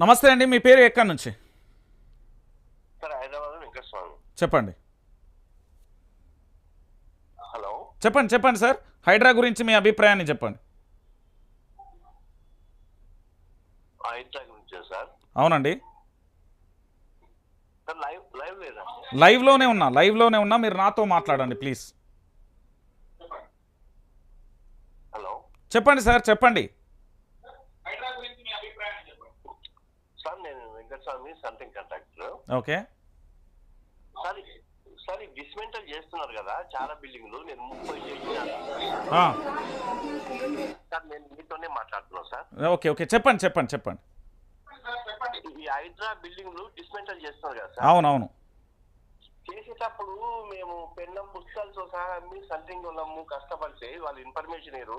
నమస్తే అండి మీ పేరు ఎక్కడి నుంచి? చెప్పండి. హలో. చెప్పండి చెప్పండి సార్. హైడ్రా గురించి మీ అభిప్రాయాన్ని చెప్పండి. అవునండి. లైవ్లోనే ఉన్నా లైవ్లోనే ఉన్నా మీరు నాతో మాట్లాడండి ప్లీజ్. హలో. చెప్పండి సార్ చెప్పండి sir Venkataswamy something contractor okay. Sir sir dismantle చేస్తున్నారు కదా చాలా బిల్డింగ్లు నేను ముప్పై సార్ నేను మీతోనే మాట్లాడుతున్నాను సార్. Okay okay. చెప్పండి చెప్పండి చెప్పండి. ఈ హైడ్రా బిల్డింగ్లు డిస్మెంటల్ చేస్తున్నారు కదా సార్. అవునవును. చేసేటప్పుడు మేము పెన్నం పుస్తకాలతో సహా అమ్మి సంథింగ్ వాళ్ళము కష్టపడితే వాళ్ళు ఇన్ఫర్మేషన్ ఇరు.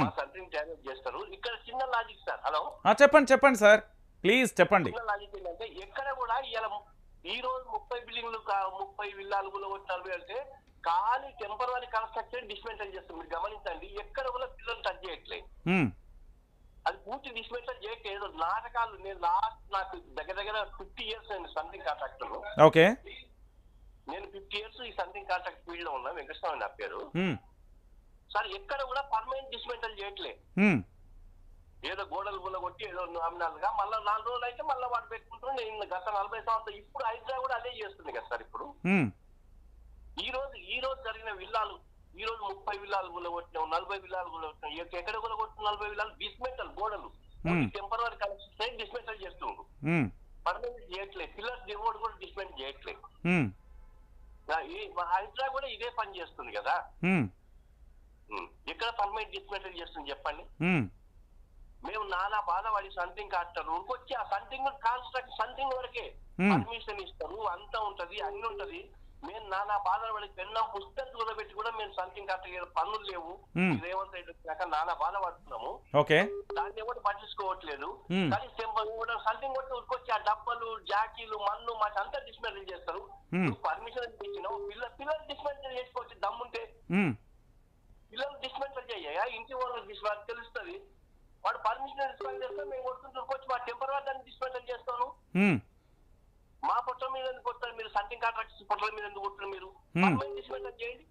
మా సంథింగ్ డ్యామేజ్ చేస్తారు. ఇక్కడ చిన్న లాజిక్ సార్. హలో చెప్పండి చెప్పండి సార్. ప్లీజ్ చెప్పండి. ఎక్కడ కూడా ఇవాళ ఈ రోజు ముప్పై బిల్డింగ్లు ముప్పై విల్లాలు నలభై అంటే ఖాళీ టెంపరీ కన్స్ట్రక్షన్ డిస్మెంటల్ చేస్తుంది. మీరు గమనించండి ఎక్కడ కూడా పిల్లలు టచ్ చేయట్లేదు అది పూర్తి డిస్మెంటల్ చేయట్లేదు నాటకాలు నేను లాస్ట్ నాకు దగ్గర దగ్గర ఫిఫ్టీ ఇయర్స్ నేను సంథింగ్ కాంట్రాక్టర్ ఓకే. నేను ఫిఫ్టీ ఇయర్స్ ఈ సంథింగ్ కాంట్రాక్ట్ ఫీల్డ్లో ఉన్నా. వెంకటస్వామి నా పేరు. సార్ ఎక్కడ కూడా పర్మనెంట్ డిస్మెంటల్ చేయట్లే. ఉమ్, ఏదో గోడలు గుల్ల కొట్టి ఏదో నామినల్గా మళ్ళీ నాలుగు రోజులు అయితే మళ్ళీ వాడు పెట్టుకుంటున్నాను నేను గత నలభై సంవత్సరాలు ఇప్పుడు హైదరాబాద్ కూడా అదే చేస్తుంది కదా సార్ ఇప్పుడు. ఈ రోజు ఈ రోజు జరిగిన విల్లాలు ఈ రోజు ముప్పై విల్లాలు కూడా కొట్టినాం నలభై విల్లాలు కూడా కొట్టినాం ఎక్క- ఎక్కడ కూడా కొట్టిన నలభై విల్లాలు? డిస్మెంటల్ గోడలు. టెంపరీ కనెక్షన్ డిస్మెంటల్ చేస్తుండ్రు. పర్మనెంట్ చేయట్లేదు. పిల్లర్స్ డివోర్డ్ కూడా డిస్మెంట్ చేయట్లేదు. హైదరాబాద్ కూడా ఇదే పని చేస్తుంది కదా. ఎక్కడ పర్మనెంట్ డిస్మెంటల్ చేస్తుంది చెప్పండి? నానా బాధపడి సంథింగ్ కట్టారు. ఇంకొచ్చి ఆ సంథింగ్ కాన్స్ట్రక్ట్ సంథింగ్ వరకే Hmm. పర్మిషన్ ఇస్తారు. అంతా ఉంటది అన్ని ఉంటది. మేము నానా బాధపడి పెన్నాం పుస్తకం కూడా పెట్టి కూడా మేము సంథింగ్ కట్ట పనులు లేవు. Hmm. రేవంత్ రెడ్డి వచ్చినాక నానా బాధపడుతున్నాము. ఓకే. దాన్ని ఎవరు పట్టించుకోవట్లేదు. Hmm. కానీ సంథింగ్ కొట్టి ఉరికొచ్చి ఆ డబ్బలు జాకీలు మన్ను మాకు అంతా డిస్మెంటల్ చేస్తారు. Hmm. పర్మిషన్ ఇచ్చినావు పిల్ల పిల్లలు డిస్మెంటల్ చేసుకోవచ్చు. దమ్ముంటే పిల్లలు డిస్మెంటల్ చేయ ఇంటి వాళ్ళకి డిస్మెంటల్ తెలుస్తుంది. వాడు పర్మిషన్ డిస్మెంటల్ చేస్తే మేము కొడుతుంటే వచ్చి మా టెంపర్ దాన్ని డిస్మెంటల్ చేస్తాను. మా పొట్ట మీద ఎందుకు కొడతారు మీరు? సంథింగ్ కాంట్రాక్ట్స్ పొట్టల మీద ఎందుకు కొడుతున్నారు మీరు? డిస్మెంటల్ చేయండి?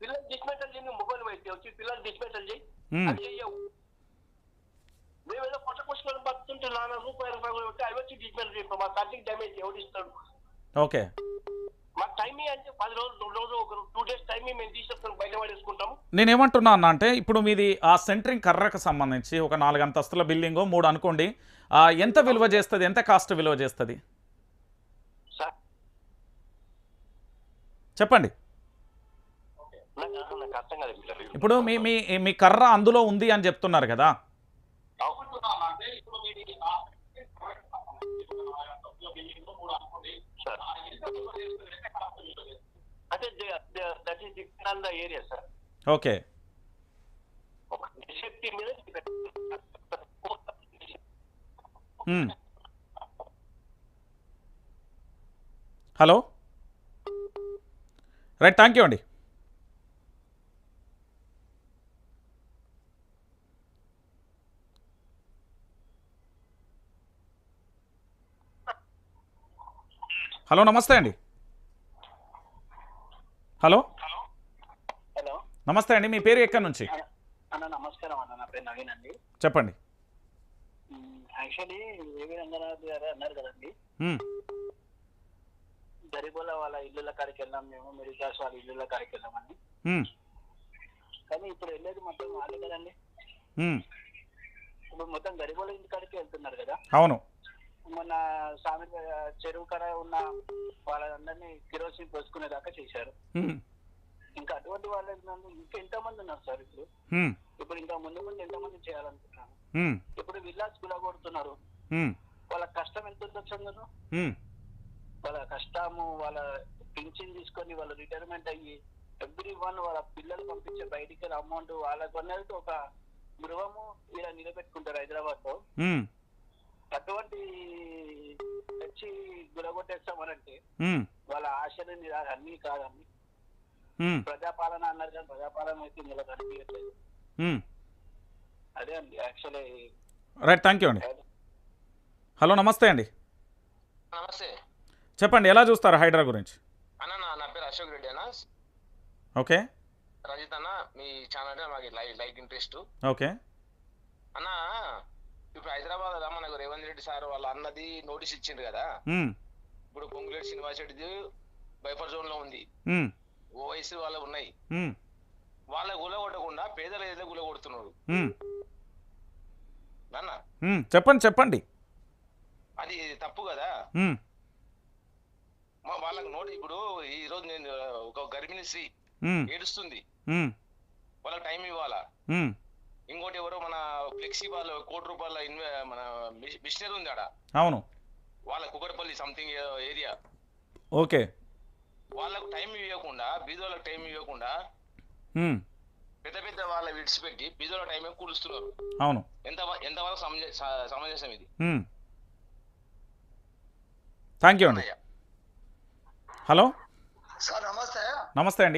పిల్లలు డిస్మెంటల్ చేయండి మొబైల్ అయితే వచ్చి పిల్లలు డిస్మెంటల్ చేయి. అది చెయ్యవు మేము ఏదో పొట్ట పుష్కరం బతుంటే నాన్న రూపాయలు రూపాయలు పెట్టి అవి వచ్చి డిస్మెంటల్ చేయరు మా సంథింగ్ డ్యామేజ్ ఎవరు ఇస్తాడు ఓకే. మాకు టైమింగ్ అంటే పది రోజులు రోజులు ఒక టూ డేస్ టైమింగ్ మేము బయట పడేసుకుంటాము. నేను ఏమంటున్నా అన్న అంటే ఇప్పుడు మీది ఆ సెంట్రింగ్ కర్రకు సంబంధించి ఒక నాలుగు అంతస్తుల బిల్డింగ్ మూడు అనుకోండి ఆ, ఎంత విలువ చేస్తుంది? ఎంత కాస్ట్ విలువ చేస్తుంది? చెప్పండి. ఇప్పుడు మీ మీ కర్ర అందులో ఉంది అని చెప్తున్నారు కదా. సార్ అంటే that is the area sir okay మీద. హలో రైట్ థ్యాంక్ యూ అండి హలో నమస్తే అండి. హలో? హలో? నమస్తే అండి మీ పేరు ఎక్కడి నుంచి? అన్న నమస్కారం అన్న నా పేరు నవీన్ అండి. చెప్పండి. యాక్చువల్లీ రంగనాథ్ గారు అన్నారు కదండి. గరిబోల వాళ్ళ ఇల్లుల కాడికి వెళ్ళాం మేము మిడిల్ క్లాస్ వాళ్ళ ఇల్లుల కాడికి కానీ ఇప్పుడు వెళ్ళేది మొత్తం వాళ్ళే కదండి. ఉమ్, ఇప్పుడు మొత్తం గరిబోల ఇంటి కాడికి వెళ్తున్నారు కదా. అవును. మొన్న సామి చెరువు కడ ఉన్న వాళ్ళందరినీ కిరోసిన్ పోసుకునేదాకా చేశారు. ఇంకా అటువంటి వాళ్ళు ఇంకా ఎంతమంది ఉన్నారు సార్ ఇప్పుడు? ఇప్పుడు ఇంకా ముందు ముందు ఎంతమంది చేయాలనుకుంటున్నాను ఇప్పుడు విల్లాస్ గులగొడుతున్నారు వాళ్ళ కష్టం ఎంత ఉండొచ్చు వాళ్ళ కష్టము వాళ్ళ పింఛన్ తీసుకొని వాళ్ళ రిటైర్మెంట్ అయ్యి ఎవ్రీ వన్ వాళ్ళ పిల్లలు పంపించే బయటికి అమౌంట్ వాళ్ళకు అనేది ఒక గృహము ఇలా నిలబెట్టుకుంటారు హైదరాబాద్లో గులగొట్టేస్తామనంటే ఉమ్, వాళ్ళ ఆశలు అన్ని కాదండి ప్రజాపాలన అన్నారు కానీ ప్రజాపాలన అయితే ఇందులో కనిపించట్లేదు. అదే అండి యాక్చువల్లీ రైట్ థ్యాంక్ యూ అండి హలో నమస్తే అండి. నమస్తే. చెప్పండి ఎలా చూస్తారు హైడ్రా గురించి? అన్న నా పేరు అశోక్ రెడ్డి అన్న. ఓకే. రజిత్ అన్న మీ ఛానల్ అంటే మాకు లైక్ లైక్ ఇంట్రెస్ట్. ఓకే. అన్న ఇప్పుడు హైదరాబాద్ మనకు రేవంత్ రెడ్డి సార్ వాళ్ళ అన్నది నోటీస్ ఇచ్చిండు కదా. ఇప్పుడు పొంగులేటి శ్రీనివాస్ రెడ్డిది బైఫర్ జోన్లో ఉంది. ఓవైసీ వాళ్ళు ఉన్నాయి. వాళ్ళ గుల కొట్టకుండా పేదల ఏదో గుల. అన్న మ్మ్. చెప్పండి చెప్పండి అది తప్పు కదా వాళ్ళకి నోటి ఇప్పుడు ఈ రోజు నేను ఒక గర్భిణీ స్త్రీ. ఏడుస్తుంది. వాళ్ళకి టైం ఇవ్వాలా. ఇంకోటి ఎవరో మన ఫ్లెక్సీ వాళ్ళ కోటి రూపాయల ఇన్వె మన మిషనరీ ఉంది ఆడ అవును వాళ్ళ కుకట్పల్లి సంథింగ్ ఏరియా ఓకే. వాళ్ళకు టైం ఇవ్వకుండా బీదోళ్ళకి టైం ఇవ్వకుండా. పెద్ద పెద్ద వాళ్ళ విడిచిపెట్టి బీదోళ్ళ టైం కూలుస్తున్నారు. అవును. ఎంత ఎంతవరకు సమంజసం ఇది? థ్యాంక్ యూ అండి. అన్నయ్య. హలో సార్ నమస్తే. నమస్తే అండి.